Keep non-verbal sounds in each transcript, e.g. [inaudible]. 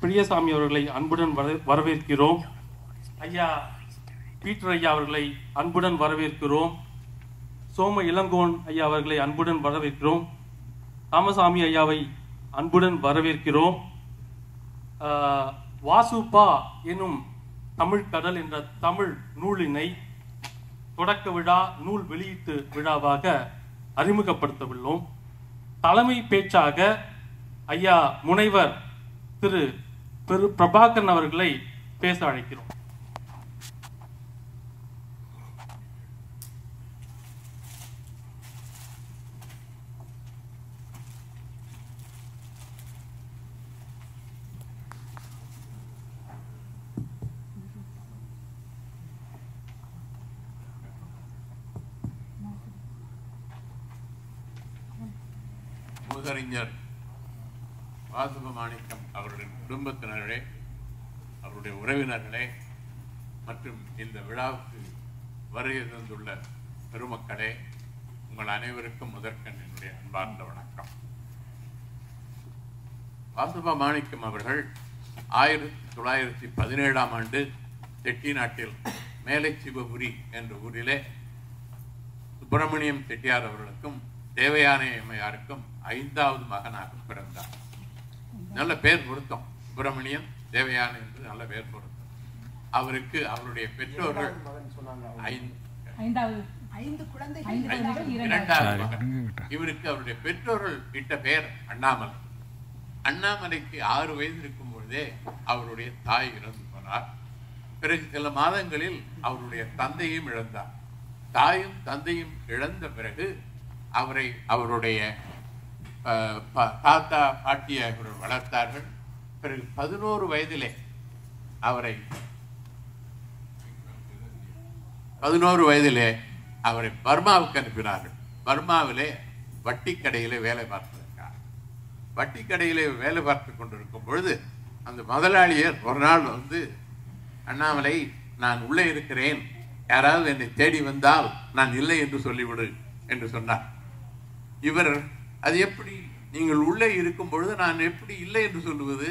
பிரியசாமி அவர்களை அன்புடன் வர- வரவேற்கிறோம். ஐயா பீட்டர் ஐயா அவர்களை அன்புடன் வரவேற்கிறோம். சோம இளங்கோன் ஐயா அவர்களை அன்புடன் வரவேற்கிறோம். ராமசாமி ஐயாவை அன்புடன் வரவேற்கிறோம். வாசுப்பா எனும் தமிழ் கடல் என்ற தமிழ் நூலினை தொடக்க விழா நூல் வெளியீட்டு விழாவாக அறிமுகப்படுத்தவுள்ளோம். தலைமை பேச்சாக ஐயா முனைவர் திரு பெரு பிரபாகரன் அவர்களை பேச அழைக்கிறோம். முகறிஞர். வாசுப மாணிக்கம் அவருடைய குடும்பத்தினர்களே அவருடைய உறவினர்களே மற்றும் இந்த விழாவுக்கு வருகை தந்துள்ள பெருமக்களே உங்கள் அனைவருக்கும் முதற்கண் என்னுடைய அன்பார்ந்த வணக்கம். வாசுப மாணிக்கம் அவர்கள் ஆயிரத்தி தொள்ளாயிரத்தி பதினேழாம் ஆண்டு செட்டிநாட்டில் மேலை சிவபுரி என்ற ஊரிலே சுப்பிரமணியம் செட்டியார் அவர்களுக்கும் தேவயானை அம்மையாருக்கும் ஐந்தாவது மகனாக பிறந்தார். நல்ல பேர் பொருத்தம். சுப்பிரமணியம் தேவயானை என்று நல்ல பேர் பொருத்தம். அவருக்கு அவருடைய பெற்றோர்கள். இவருக்கு அவருடைய பெற்றோர்கள் இட்ட பெயர் அண்ணாமலை. அண்ணாமலைக்கு ஆறு வயது இருக்கும் பொழுதே அவருடைய தாய் இறந்து போனார். பிறகு சில மாதங்களில் அவருடைய தந்தையும் இழந்தார். தாயும் தந்தையும் இழந்த பிறகு அவரை அவருடைய தாத்தா பாட்டியை அவர்கள் வளர்த்தார்கள். பிறகு பதினோரு வயதிலே அவரை பதினோரு வயதிலே அவரை பர்மாவுக்கு அனுப்பினார்கள். பர்மாவிலே வட்டி கடையிலே வேலை பார்த்திருக்கார் வட்டி கடையிலே வேலை பார்த்து கொண்டிருக்கும் பொழுது அந்த முதலாளியர் ஒரு நாள் வந்து அண்ணாமலை நான் உள்ளே இருக்கிறேன். யாராவது என்னை தேடி வந்தால் நான் இல்லை என்று சொல்லிவிடு என்று சொன்னார். இவர் அது எப்படி? நீங்கள் உள்ளே இருக்கும் பொழுது நான் எப்படி இல்லை என்று சொல்லுவது?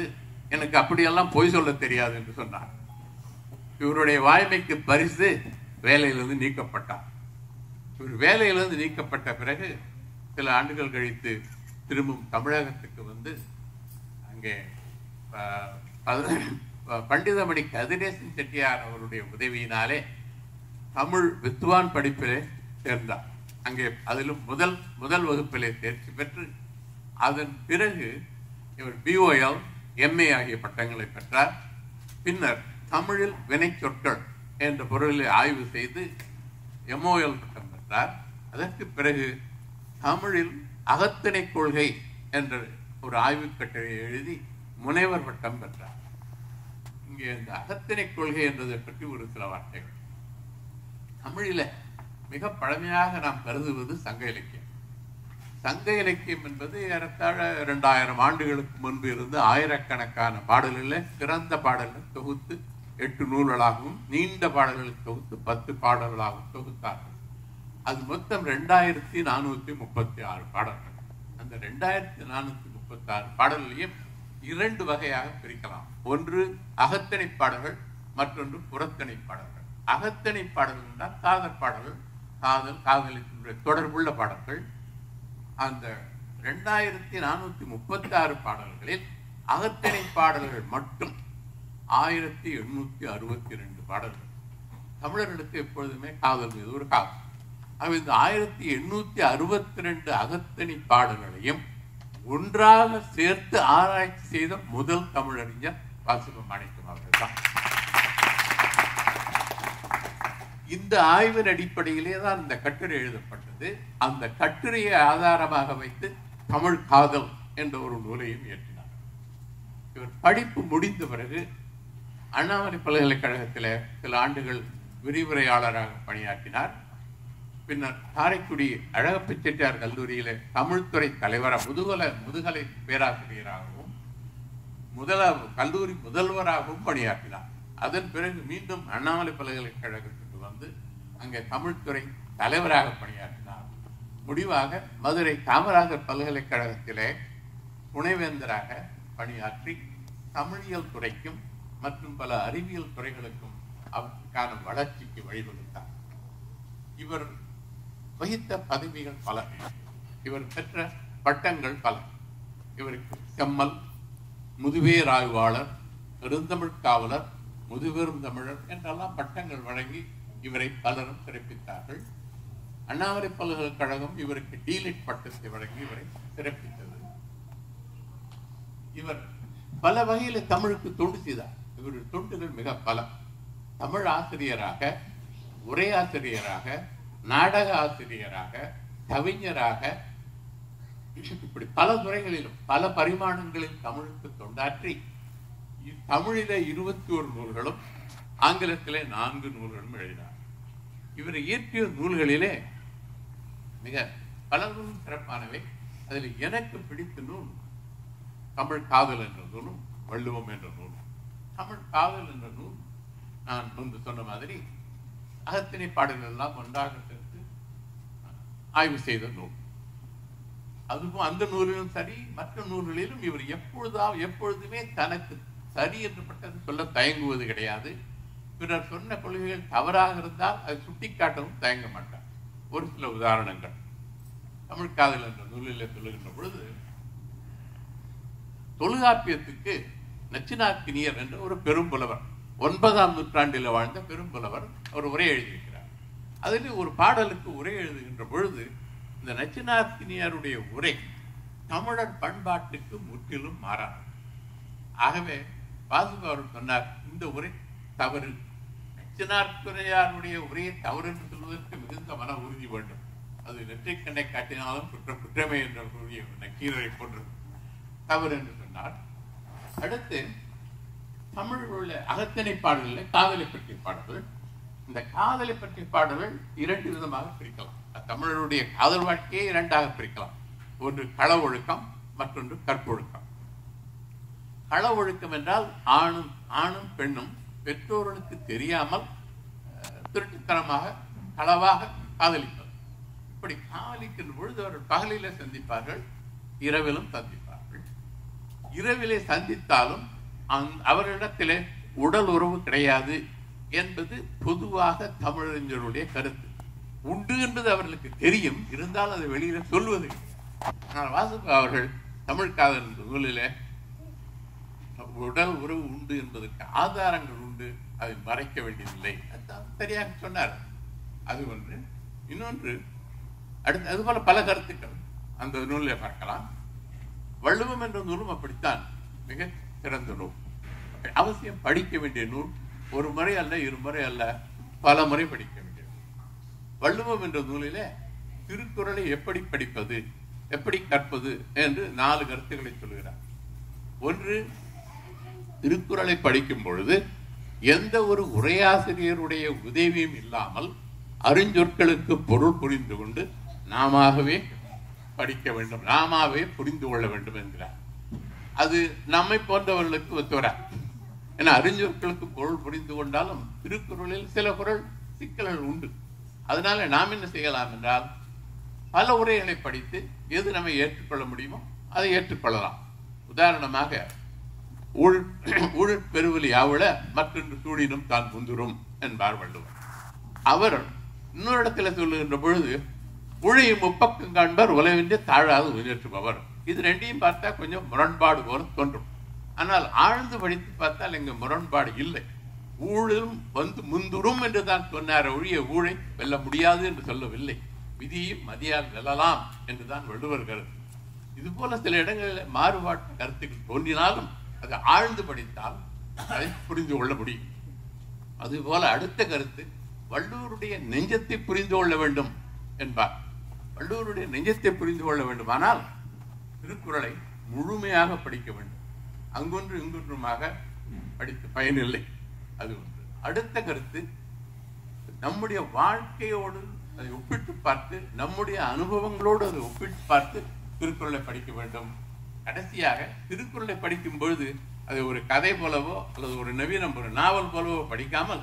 எனக்கு அப்படியெல்லாம் பொய் சொல்ல தெரியாது என்று சொன்னார். இவருடைய வாய்மைக்கு பரிசு வேலையிலிருந்து நீக்கப்பட்டார். இவர் வேலையிலிருந்து நீக்கப்பட்ட பிறகு சில ஆண்டுகள் கழித்து திரும்பும் தமிழகத்துக்கு வந்து அங்கே பண்டிதமணி கதிரேசன் செட்டியார் அவருடைய உதவியினாலே தமிழ் வித்வான் படிப்பிலே சேர்ந்தார். அங்கே அதிலும் முதல் முதல் வகுப்பிலே தேர்ச்சி பெற்று அதன் பிறகு இவர் பிஓஎல் எம்ஏ ஆகிய பட்டங்களை பெற்றார். பின்னர் தமிழில் வினை சொற்கள் என்ற பொருளை ஆய்வு செய்து எம்ஓஎல் பட்டம் பெற்றார். அதற்கு பிறகு தமிழில் அகத்திணை கொள்கை என்ற ஒரு ஆய்வுக் கட்டுரையை எழுதி முனைவர் பட்டம் பெற்றார். இங்கே இந்த அகத்திணை கொள்கை என்றதை பற்றி ஒரு சில வார்த்தைகள். தமிழில மிக பழமையாக நாம் கருதுவது சங்க இலக்கியம். சங்க இலக்கியம் என்பது ஏறத்தாழ இரண்டாயிரம் ஆண்டுகளுக்கு முன்பு இருந்து ஆயிரக்கணக்கான பாடல்களில் சிறந்த பாடல்கள் தொகுத்து எட்டு நூல்களாகவும் நீண்ட பாடல்களை தொகுத்து பத்து பாடல்களாகவும் தொகுத்தார்கள். அது மொத்தம் ரெண்டாயிரத்தி நானூற்றி முப்பத்தி ஆறு பாடல்கள். அந்த ரெண்டாயிரத்தி நானூற்றி முப்பத்தி ஆறு பாடல்களையும் இரண்டு வகையாக பிரிக்கலாம். ஒன்று அகத்திணை பாடல்கள் மற்றொன்று புறத்திணை பாடல்கள். அகத்திணை பாடல்கள் என்றால் காதற் பாடல்கள் காதல் காதலினுடைய தொடர்புள்ள பாடல்கள். அந்த ரெண்டாயிரத்தி நானூத்தி முப்பத்தி ஆறு பாடல்களில் அகத்தணை பாடல்கள் மட்டும் ஆயிரத்தி எண்ணூத்தி அறுபத்தி ரெண்டு பாடல்கள். தமிழர்களுக்கு எப்பொழுதுமே காதல் மீது ஒரு காதல். ஆக இந்த ஆயிரத்தி எண்ணூத்தி அறுபத்தி ரெண்டு அகத்தணி பாடல்களையும் ஒன்றாக சேர்த்து ஆராய்ச்சி செய்த முதல் தமிழறிஞர் வாசுப மாணிக்கம் அவர்கள் தான். இந்த ஆய்வின் அடிப்படையிலே தான் இந்த கட்டுரை எழுதப்பட்டது. அந்த கட்டுரையை ஆதாரமாக வைத்து தமிழ் காதல் என்ற ஒரு நூலையும் இயற்றினார். இவர் படிப்பு முடிந்த பிறகு அண்ணாமலை பல்கலைக்கழகத்தில் சில ஆண்டுகள் விரிவுரையாளராக பணியாற்றினார். பின்னர் காரைக்குடி அழகப்ப செட்டியார் கல்லூரியில தமிழ்துறை தலைவராக முதுகலை முதுகலை பேராசிரியராகவும் முதல கல்லூரி முதல்வராகவும் பணியாற்றினார். அதன் பிறகு மீண்டும் அண்ணாமலை பல்கலைக்கழகத்துக்கு அங்கே தமிழ்துறை தலைவராக பணியாற்றினார். முடிவாக மதுரை காமராஜர் பல்கலைக்கழகத்திலே துணைவேந்தராக பணியாற்றி தமிழியல் துறைக்கும் மற்றும் பல அறிவியல் துறைகளுக்கும் அவற்றுக்கான வளர்ச்சிக்கு வழிவகுத்தார். இவர் வகித்த பதவிகள் பல. இவர் பெற்ற பட்டங்கள் பல. இவருக்கு செம்மல் முதுவேர் ஆய்வாளர் பெருந்தமிழ் காவலர் முதுபெரும் தமிழர் என்றெல்லாம் பட்டங்கள் வழங்கி இவரை பலரும் சிறப்பித்தார்கள். அண்ணாமலை பல்கலைக்கழகம் இவருக்கு டீலிட் பட்டத்தை வழங்கி இவரை சிறப்பித்தது. இவர் பல வகையில தமிழுக்கு தொண்டு செய்தார். இவருடைய தொண்டுகள் மிக பல. தமிழ் ஆசிரியராக உரையாசிரியராக நாடக ஆசிரியராக கவிஞராக இப்படி பல துறைகளிலும் பல பரிமாணங்களில் தமிழுக்கு தொண்டாற்றி தமிழில இருபத்தி ஒரு நூல்களும் ஆங்கிலத்திலே நான்கு நூல்களும் எழுதினார். இவர் இயற்றிய நூல்களிலே மிக பல நூலும் சிறப்பானவை. அதில் எனக்கு பிடித்த நூல் தமிழ் காதல் என்ற நூலும் வள்ளுவம் என்ற நூலும். தமிழ் காதல் என்ற நூல் நான் முன்பு சொன்ன மாதிரி அகத்தினை பாடல்கள் எல்லாம் ஒன்றாக சேர்த்து ஆய்வு செய்த நூல். அதுவும் அந்த நூலிலும் சரி மற்ற நூல்களிலும் இவர் எப்பொழுதா எப்பொழுதுமே தனக்கு சரி என்று பட்டது சொல்ல தயங்குவது கிடையாது. பிறர் சொன்ன கொள்கைகள் தவறாக இருந்தால் அதை சுட்டிக்காட்டவும் தயங்க மாட்டார். ஒரு சில உதாரணங்கள். தமிழ் காதல் என்ற நூலில் சொல்லுகின்ற பொழுது தொழுகாப்பியத்துக்கு நச்சினாக்கினியர் என்ற ஒரு பெரும்புலவர் ஒன்பதாம் நூற்றாண்டில் வாழ்ந்த பெரும்புலவர் அவர் உரை எழுதியிருக்கிறார். அதில் ஒரு பாடலுக்கு உரை எழுதுகின்ற பொழுது இந்த நச்சினாக்கினியருடைய உரை தமிழர் பண்பாட்டுக்கு முற்றிலும் மாறாது ஆகவே வாசுப சொன்னார் இந்த உரை தவறு நச்சினார்குரையாருடைய உரையை தவறு என்று சொல்வதற்கு மிகுந்த மன உறுதி வேண்டும். அது நெற்றிக்கண்ணை காட்டினாலும் குற்ற குற்றமே என்று கூறிய நக்கீரரை போன்றது. தவறு என்று சொன்னார். அடுத்து தமிழ் உள்ள அகத்திணை பாடல்களில் காதலை பற்றிய பாடல்கள். இந்த காதலை பற்றிய பாடல்கள் இரண்டு விதமாக பிரிக்கலாம். தமிழருடைய காதல் வாழ்க்கையை இரண்டாக பிரிக்கலாம். ஒன்று கள ஒழுக்கம் மற்றொன்று கற்பொழுக்கம். கள ஒழுக்கம் என்றால் ஆணும் ஆணும் பெண்ணும் பெற்றோர்களுக்கு தெரியாமல் திருட்டுத்தனமாக களவாக காதலிப்பது. இப்படி காதலிக்கின்ற பொழுது அவர்கள் பகலிலே சந்திப்பார்கள் இரவிலும் சந்திப்பார்கள். இரவிலே சந்தித்தாலும் அந் அவர்களிடத்திலே உடல் உறவு கிடையாது என்பது பொதுவாக தமிழறிஞருடைய கருத்து. உண்டு என்பது அவர்களுக்கு தெரியும் இருந்தாலும் அதை வெளியில சொல்வது ஆனால் வாசுகா அவர்கள் தமிழ் காதல் நூலில உடல் உறவு உண்டு என்பதற்கு ஆதாரங்கள் கொண்டு அதை மறைக்க வேண்டியதில்லை சரியாக சொன்னார். அது ஒன்று. இன்னொன்று அடுத்து அது போல பல கருத்துக்கள் அந்த நூலில் பார்க்கலாம். வள்ளுவம் என்ற நூலும் அப்படித்தான் மிக சிறந்த நூல். அவசியம் படிக்க வேண்டிய நூல் ஒரு முறை அல்ல இருமுறை அல்ல பல முறை படிக்க வேண்டிய வள்ளுவம் என்ற நூலிலே திருக்குறளை எப்படி படிப்பது எப்படி கற்பது என்று நாலு கருத்துக்களை சொல்கிறார். ஒன்று திருக்குறளை படிக்கும் பொழுது எந்த ஒரு உரையாசிரியருடைய உதவியும் இல்லாமல் அறிஞ்சொற்களுக்கு பொருள் புரிந்து கொண்டு நாமாகவே படிக்க வேண்டும் நாமவே புரிந்து கொள்ள வேண்டும் என்கிறார். அது நம்மை போன்றவர்களுக்கு ஒத்துவரா? ஏன்னா அறிஞர்களுக்கு பொருள் புரிந்து கொண்டாலும் திருக்குறளில் சில குறள் சிக்கல்கள் உண்டு. அதனால நாம் என்ன செய்யலாம் என்றால் பல உரைகளை படித்து எது நம்மை ஏற்றுக்கொள்ள முடியுமோ அதை ஏற்றுக்கொள்ளலாம். உதாரணமாக ஊழ் ஊழற் [clears throat] பெருவலி யாவுல மற்றொன்று சூழினும் தான் முந்துரும் என்பார் வள்ளுவர். அவர் இன்னொரு இடத்துல சொல்லுகின்ற பொழுது உழையும் முப்பக்கம் காண்பார் உலகின்றி தாழாது உயற்றுபவர் இது ரெண்டையும் பார்த்தா கொஞ்சம் முரண்பாடு போல தோன்றும். ஆனால் ஆழ்ந்து படித்து பார்த்தால் இங்கு முரண்பாடு இல்லை. ஊழும் வந்து முந்துரும் என்று தான் சொன்னார் ஒழிய ஊழை வெல்ல முடியாது என்று சொல்லவில்லை. விதியும் மதியால் வெல்லலாம் என்றுதான் வள்ளுவர் கருத்து இது போல சில இடங்களில் மாறுபாட்டு கருத்துக்கள் தோன்றினாலும் அது ஆழ்ந்து படித்தால் அதை புரிந்து கொள்ள முடியும். அதுபோல அடுத்த கருத்து வள்ளுவருடைய நெஞ்சத்தை புரிந்து கொள்ள வேண்டும் என்பார். வள்ளுவருடைய நெஞ்சத்தை புரிந்து கொள்ள வேண்டுமானால் திருக்குறளை முழுமையாக படிக்க வேண்டும். அங்கொன்று இங்கொன்றுமாக படித்து பயனில்லை. அது ஒன்று. அடுத்த கருத்து நம்முடைய வாழ்க்கையோடு அதை ஒப்பிட்டு பார்த்து நம்முடைய அனுபவங்களோடு அதை ஒப்பிட்டு பார்த்து திருக்குறளை படிக்க வேண்டும். கடைசியாக திருக்குறளை படிக்கும் பொழுது அது ஒரு கதை போலவோ அல்லது ஒரு நவீனம் ஒரு நாவல் போலவோ படிக்காமல்